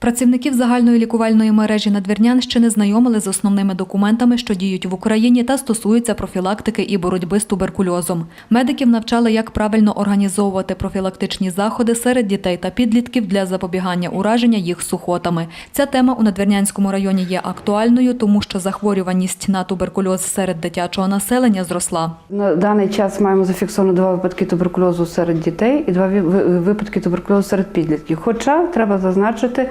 Працівників загальної лікувальної мережі Надвірнянщини знайомили з основними документами, що діють в Україні та стосуються профілактики і боротьби з туберкульозом. Медиків навчали, як правильно організовувати профілактичні заходи серед дітей та підлітків для запобігання ураження їх сухотами. Ця тема у Надвірнянському районі є актуальною, тому що захворюваність на туберкульоз серед дитячого населення зросла. На даний час маємо зафіксовано два випадки туберкульозу серед дітей і два випадки туберкульозу серед підлітків. Хоча треба зазначити,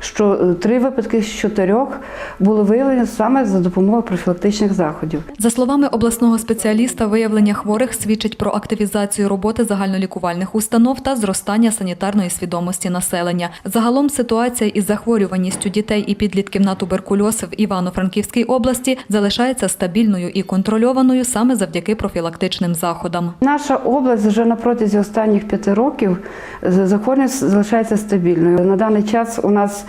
що е, три випадки з чотирьох були виявлені саме за допомогою профілактичних заходів. За словами обласного спеціаліста, виявлення хворих свідчить про активізацію роботи загальнолікувальних установ та зростання санітарної свідомості населення. Загалом ситуація із захворюваністю дітей і підлітків на туберкульоз в Івано-Франківській області залишається стабільною і контрольованою саме завдяки профілактичним заходам. Наша область вже на протязі останніх п'яти років захворюваність залишається стабільною. На даний час у нас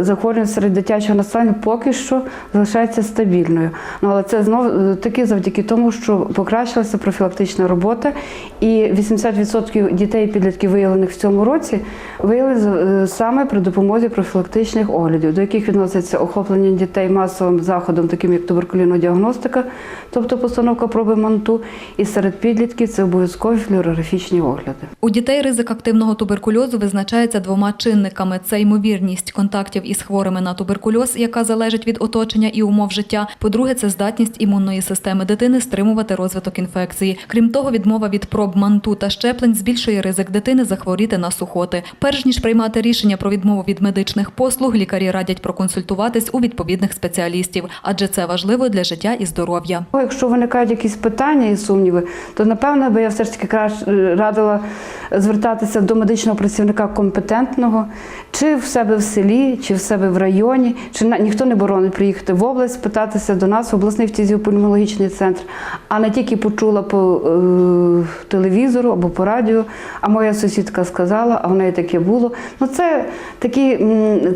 захворюваність серед дитячого населення поки що залишається стабільною. Ну але це знову таки завдяки тому, що покращилася профілактична робота, і 80% дітей і підлітків, виявлених в цьому році, виявлені е, саме при допомозі профілактичних оглядів, до яких відноситься охоплення дітей масовим заходом, таким як туберкульозна діагностика, тобто постановка проби манту, і серед підлітків це обов'язкові флюорографічні огляди. У дітей ризик активного туберкульозу визначається двома чинниками: це ймовірність контактів із хворими на туберкульоз, яка залежить від оточення і умов життя. По-друге, це здатність імунної системи дитини стримувати розвиток інфекції. Крім того, відмова від проб манту та щеплень збільшує ризик дитини захворіти на сухоти. Перш ніж приймати рішення про відмову від медичних послуг, лікарі радять проконсультуватись у відповідних спеціалістів, адже це важливо для життя і здоров'я. Якщо виникають якісь питання і сумніви, то напевно би я все ж таки краще радила звертатися до медичного працівника компетентного, чи в себе в селі, чи в себе в районі, чи на- ніхто не боронить приїхати в область, спитатися до нас в обласний фтизіопульмологічний центр, а не тільки почула по е, телевізору або по радіо, а моя сусідка сказала, а в неї таке було. Ну це такі,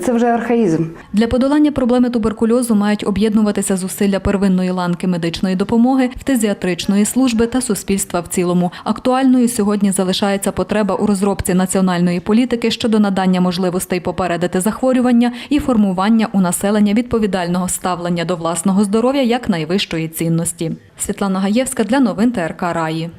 це вже архаїзм. Для подолання проблеми туберкульозу мають об'єднуватися зусилля первинної ланки медичної допомоги, фтизіатричної служби та суспільства в цілому. Актуальною сьогодні залишається потреба у розробці національної політики щодо надання можливостей попередити захворювання і формування у населення відповідального ставлення до власного здоров'я як найвищої цінності. Світлана Гаєвська для новин ТРК Раї.